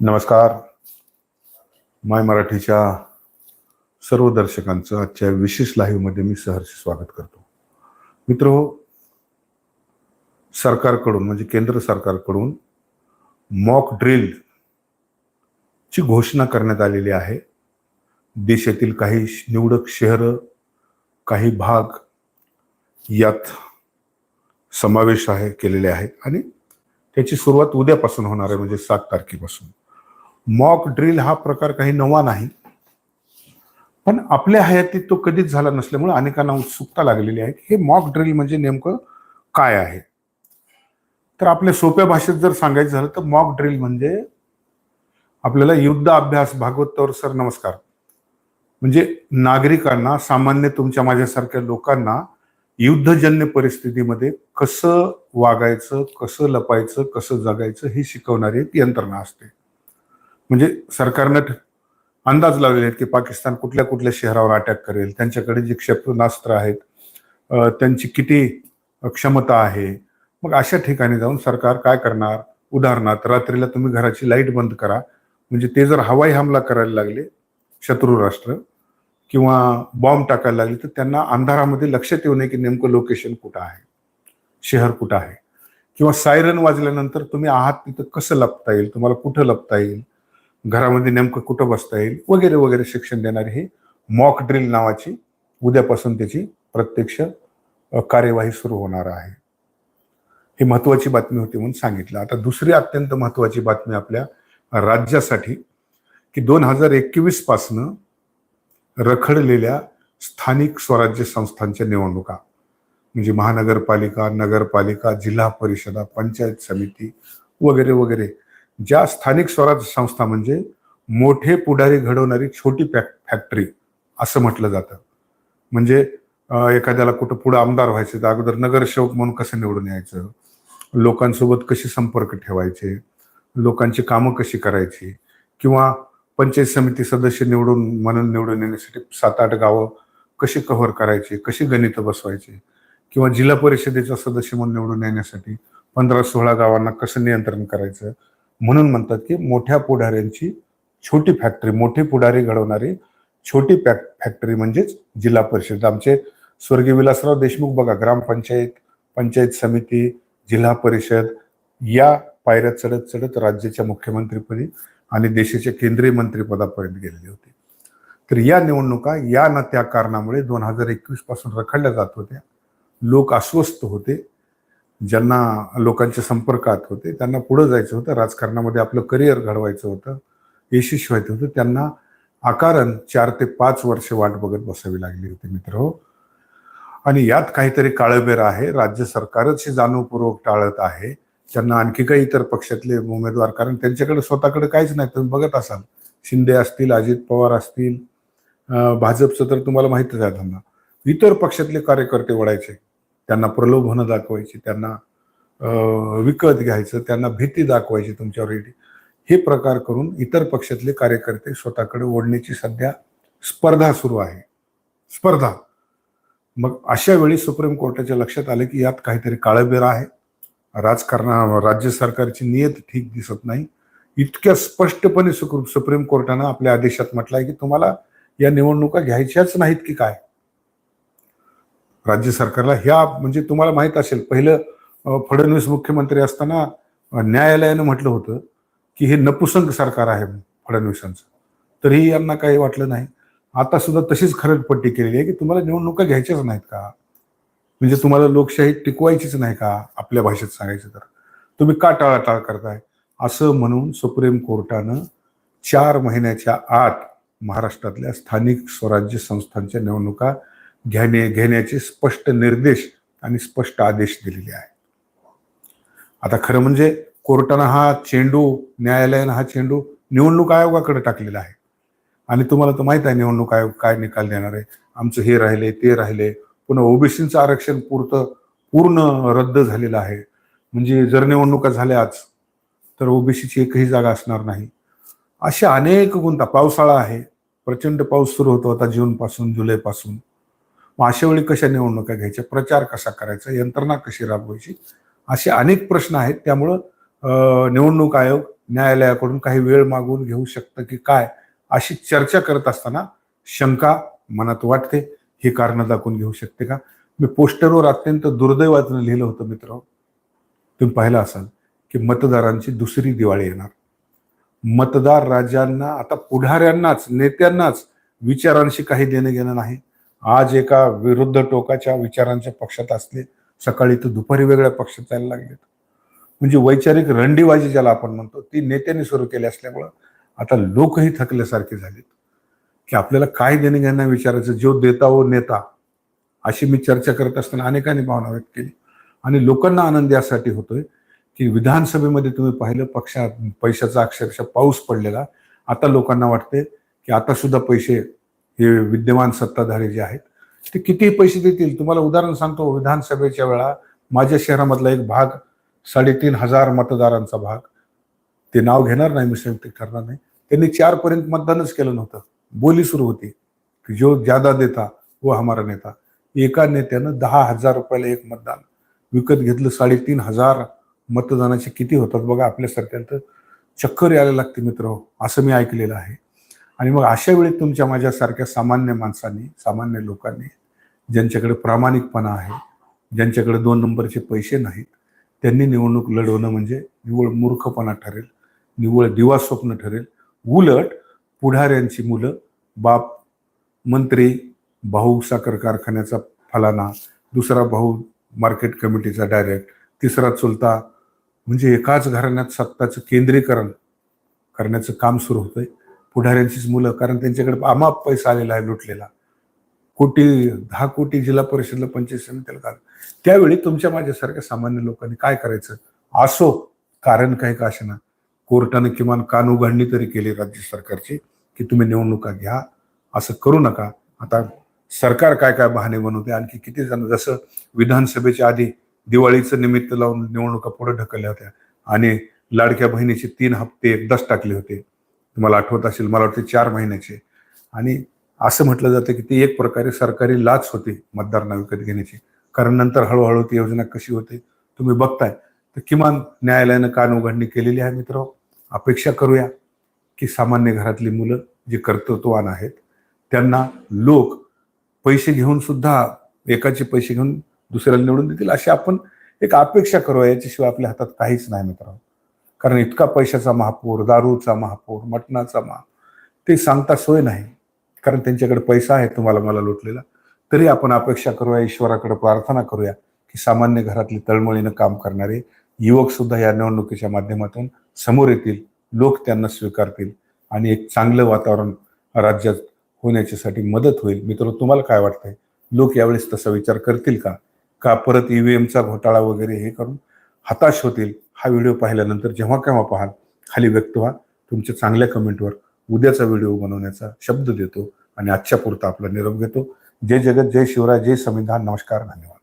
नमस्कार. माय मराठीच्या सर्व दर्शकांचं आजच्या विशेष लाईव्हमध्ये मी सहर्ष स्वागत करतो. मित्र हो, सरकारकडून म्हणजे केंद्र सरकारकडून मॉक ड्रिल ची घोषणा करण्यात आलेली आहे. देशातील काही निवडक शहरं काही भाग यात समावेश आहे केलेले आहेत. आणि त्याची सुरुवात उद्यापासून होणार आहे म्हणजे सात तारखेपासून. मॉक ड्रिल हा प्रकार काही नवा नाही. पण आपल्या हयातीत तो कधीच झाला नसल्यामुळे अनेकांना उत्सुकता लागलेली आहे हे मॉक ड्रिल म्हणजे नेमकं काय आहे? तर आपल्या सोप्या भाषेत जर सांगायचं झालं तर मॉक ड्रिल म्हणजे आपल्याला युद्ध अभ्यास भागवत सर नमस्कार. म्हणजे नागरिकांना सामान्य तुमच्या माझ्यासारख्या लोकांना युद्धजन्य परिस्थितीमध्ये कसं वागायचं कसं लपायचं कसं जगायचं हे शिकवणारी एक यंत्रणा असते. म्हणजे सरकारनं अंदाज लावलेले आहेत की पाकिस्तान कुठल्या कुठल्या शहरावर अटॅक करेल त्यांच्याकडे जी क्षेपणास्त्र आहेत त्यांची किती क्षमता आहे? मग अशा ठिकाणी जाऊन सरकार काय करणार? उदाहरणार्थ रात्रीला तुम्ही घराची लाइट बंद करा. म्हणजे ते जर हवाई हमला करायला लागले शत्रू राष्ट्र किंवा बॉम्ब टाकायला लागले तर त्यांना अंधारामध्ये लक्षात येऊ नये की नेमकं लोकेशन कुठं आहे? शहर कुठं आहे? किंवा सायरन वाजल्यानंतर तुम्ही आहात तिथं कसं लपता येईल? तुम्हाला कुठं लपता येईल? घरामध्ये नेमकं कुठं बसता येईल वगैरे वगैरे शिक्षण देणारी ही मॉक ड्रिल नावाची उद्यापासून त्याची प्रत्यक्ष कार्यवाही सुरू होणार आहे. ही महत्वाची बातमी होती म्हणून सांगितलं. आता दुसरी अत्यंत महत्वाची बातमी आपल्या राज्यासाठी की दोन हजार एकवीस पासनं रखडलेल्या स्थानिक स्वराज्य संस्थांच्या निवडणुका म्हणजे महानगरपालिका नगरपालिका जिल्हा परिषदा पंचायत समिती वगैरे वगैरे ज्या स्थानिक स्वराज्य संस्था म्हणजे मोठे पुढारी घडवणारी छोटी फॅक्टरी असं म्हटलं जातं. म्हणजे एखाद्याला कुठं पुढं आमदार व्हायचं तर अगोदर नगरसेवक म्हणून कसं निवडून यायचं? लोकांसोबत कशी संपर्क ठेवायचे? लोकांची कामं कशी करायची? किंवा पंचायत समिती सदस्य निवडून म्हणून निवडून येण्यासाठी सात आठ गावं कशी कव्हर करायची? कशी गणितं बसवायची? किंवा जिल्हा परिषदेचा सदस्य म्हणून निवडून येण्यासाठी पंधरा सोळा गावांना कसं नियंत्रण करायचं? म्हणून म्हणतात की मोठ्या पुढाऱ्यांची छोटी फॅक्टरी मोठे पुढारी घडवणारी छोटी फॅक फॅक्टरी म्हणजेच जिल्हा परिषद. आमचे स्वर्गीय विलासराव देशमुख बघा ग्रामपंचायत पंचायत समिती जिल्हा परिषद या पायऱ्या चढत चढत राज्याच्या मुख्यमंत्रीपदी आणि देशाच्या केंद्रीय मंत्रीपदापर्यंत गेलेले होते. तर या निवडणुका या ना त्या कारणामुळे दोन हजार एकवीसपासून रखडल्या जात होत्या. लोक अस्वस्थ होते. ज्यांना लोकांच्या संपर्कात होते त्यांना पुढे जायचं होतं राजकारणामध्ये आपलं करिअर घडवायचं होतं यशस्वी व्हायचं होतं त्यांना आकारण चार ते पाच वर्ष वाट बघत बसावी लागली होती मित्र हो. आणि यात काहीतरी काळबेर आहे राज्य सरकारच हे जाणीवपूर्वक टाळत आहे त्यांना आणखी काही इतर पक्षातले उमेदवार कारण त्यांच्याकडे स्वतःकडे काहीच नाही तुम्ही बघत असाल शिंदे असतील अजित पवार असतील भाजपचं तर तुम्हाला माहितच आहे त्यांना. इतर पक्षातले कार्यकर्ते वळायचे त्यांना प्रलोभनं दाखवायची त्यांना विकत घ्यायचं त्यांना भीती दाखवायची तुमच्यावर हे प्रकार करून इतर पक्षातले कार्यकर्ते स्वतःकडे ओढण्याची सध्या स्पर्धा सुरू आहे. स्पर्धा. मग अशा वेळी सुप्रीम कोर्टाच्या लक्षात आले की यात काहीतरी काळबेर आहे. राजकारणा राज्य सरकारची नियत ठीक दिसत नाही. इतक्या स्पष्टपणे सुप्रीम सुप्रीम कोर्टानं आपल्या आदेशात म्हटलंय की तुम्हाला या निवडणुका घ्यायच्याच नाहीत की काय? राज्य सरकारला ह्या म्हणजे तुम्हाला माहीत असेल पहिलं फडणवीस मुख्यमंत्री असताना न्यायालयानं म्हटलं होतं की हे नपुसंक सरकार आहे फडणवीसांचं. तरीही यांना काही वाटलं नाही. आता सुद्धा तशीच खरडपट्टी केलेली आहे की तुम्हाला निवडणुका घ्यायच्याच नाहीत का? म्हणजे तुम्हाला लोकशाही टिकवायचीच नाही का आपल्या भाषेत सांगायचं तर? तुम्ही का टाळाटाळ करताय? असं म्हणून सुप्रीम कोर्टानं चार महिन्याच्या आत महाराष्ट्रातल्या स्थानिक स्वराज्य संस्थांच्या निवडणुका घेणे घेण्याचे स्पष्ट निर्देश आणि स्पष्ट आदेश दिलेले आहेत. आता खरं म्हणजे कोर्टानं हा चेंडू न्यायालयानं हा चेंडू निवडणूक आयोगाकडे टाकलेला आहे. आणि तुम्हाला तर माहीत आहे निवडणूक आयोग काय निकाल देणार आहे. आमचं हे राहिले ते राहिले. पुन्हा ओबीसीचं आरक्षण पुरतं पूर्ण रद्द झालेलं आहे. म्हणजे जर निवडणुका झाल्याच तर ओबीसीची एकही जागा असणार नाही. अशा अनेक गुंता पावसाळा आहे. प्रचंड पाऊस सुरू होतो आता जूनपासून जुलैपासून. मग अशा वेळी कशा निवडणुका घ्यायच्या प्रचार कसा करायचा यंत्रणा कशी राबवायची असे अनेक प्रश्न आहेत. त्यामुळं निवडणूक आयोग न्यायालयाकडून काही वेळ मागून घेऊ शकतं की काय अशी चर्चा करत असताना शंका मनात वाटते. ही कारणं दाखवून घेऊ शकते का? मी पोस्टरवर अत्यंत दुर्दैवानं लिहिलं होतं मित्र तुम्ही पाहिलं असाल की मतदारांची दुसरी दिवाळी येणार. मतदार राजांना आता पुढाऱ्यांनाच नेत्यांनाच विचारांशी काही देणं घेणं नाही. आज एका विरुद्ध टोकाच्या विचारांच्या पक्षात असले सकाळी तर दुपारी वेगळ्या पक्षात जायला लागलेत. म्हणजे वैचारिक रंडीबाजी ज्याला आपण म्हणतो ती नेत्यांनी सुरू केली असल्यामुळं आता लोकही थकल्यासारखे झालेत. की आपल्याला काय देणं विचारायचं जो देता हो नेता अशी मी चर्चा करत असताना अनेकांनी भावना व्यक्त केली. आणि लोकांना आनंद यासाठी होतोय की विधानसभेमध्ये तुम्ही पाहिलं पक्षात पैशाचा अक्षरशः पाऊस पडलेला. आता लोकांना वाटते की आता सुद्धा पैसे हे विद्यमान सत्ताधारी जे आहेत ते किती पैसे देतील? तुम्हाला उदाहरण सांगतो विधानसभेच्या वेळा माझ्या शहरामधला एक भाग साडेतीन हजार मतदारांचा भाग ते नाव घेणार नाही मी संयुक्त करणार नाही. त्यांनी चारपर्यंत मतदानच केलं नव्हतं. बोली सुरू होती की जो ज्यादा देता वो हमारा नेता. एका नेत्यानं दहा हजार रुपयाला एक मतदान. विकत घेतलं साडेतीन हजार मतदानाचे किती होतात बघा आपल्यासारख्या तर चक्कर यायला लागते मित्र. असं मी ऐकलेलं आहे. आणि मग अशा वेळी तुमच्या माझ्यासारख्या सामान्य माणसांनी सामान्य लोकांनी ज्यांच्याकडे प्रामाणिकपणा आहे ज्यांच्याकडे दोन नंबरचे पैसे नाहीत त्यांनी निवडणूक लढवणं म्हणजे निव्वळ मूर्खपणा ठरेल निव्वळ दिवास्वप्न ठरेल. उलट पुढाऱ्यांची मुलं बाप मंत्री भाऊ साखर कारखान्याचा फलाना दुसरा भाऊ मार्केट कमिटीचा डायरेक्ट तिसरा चुलता म्हणजे एकाच घराण्यात सत्ताचं केंद्रीकरण करण्याचं काम सुरू होतंय. पुढाऱ्यांचीच मुलं कारण त्यांच्याकडे अमाप पैसा आलेला आहे लुटलेला. कोटी दहा कोटी जिल्हा परिषदला पंचायत समितीला कारण त्यावेळी तुमच्या माझ्यासारख्या सामान्य लोकांनी काय करायचं? असो कारण काही का असेना? कोर्टाने किमान कान उघडणी तरी केली राज्य सरकारची की तुम्ही निवडणुका घ्या. असं करू नका. आता सरकार काय काय बहाणे बनवते आणखी किती जण जसं विधानसभेच्या आधी दिवाळीचं निमित्त लावून निवडणुका पुढे ढकलल्या होत्या आणि लाडक्या बहिणीचे तीन हप्ते एकदाच टाकले होते. तुम्हाला आठवत असेल मला वाटते चार महिन्याचे. आणि असं म्हटलं जातं की ती एक प्रकारे सरकारी लाच होती मतदारांना विकत घेण्याची. कारण नंतर हळूहळू ती योजना कशी होते तुम्ही बघताय. तर किमान न्यायालयानं कान उघडणी केलेली आहे मित्र. अपेक्षा करूया की सामान्य घरातली मुलं जी कर्तृत्ववान आहेत त्यांना लोक पैसे घेऊन सुद्धा एकाचे पैसे घेऊन दुसऱ्याला निवडून देतील अशी आपण एक अपेक्षा करूया. याच्याशिवाय आपल्या हातात काहीच नाही मित्रांनो कारण इतका पैशाचा महापूर दारूचा महापूर मटणाचा महा ते सांगता सोय नाही. कारण त्यांच्याकडे पैसा आहे तुम्हाला मला लुटलेला. तरी आपण अपेक्षा करूया ईश्वराकडे प्रार्थना करूया की सामान्य घरातली तळमळीनं काम करणारे युवक सुद्धा या निवडणुकीच्या माध्यमातून समोर येतील लोक त्यांना स्वीकारतील आणि एक चांगलं वातावरण राज्यात होण्याच्यासाठी मदत होईल. मित्र तुम्हाला काय वाटतंय? लोक यावेळेस तसा विचार करतील का? का परत ईव्हीएमचा घोटाळा वगैरे हे करून हताश होतील? हा व्हिडिओ पाहिल्यानंतर जेव्हा केव्हा पाहाल खाली व्यक्त व्हा. तुमच्या चांगल्या कमेंटवर उद्याचा व्हिडिओ बनवण्याचा शब्द देतो आणि आजच्या पुरता आपला निरोप घेतो. जय जगत जय शिवराय जय संविधान. नमस्कार धन्यवाद.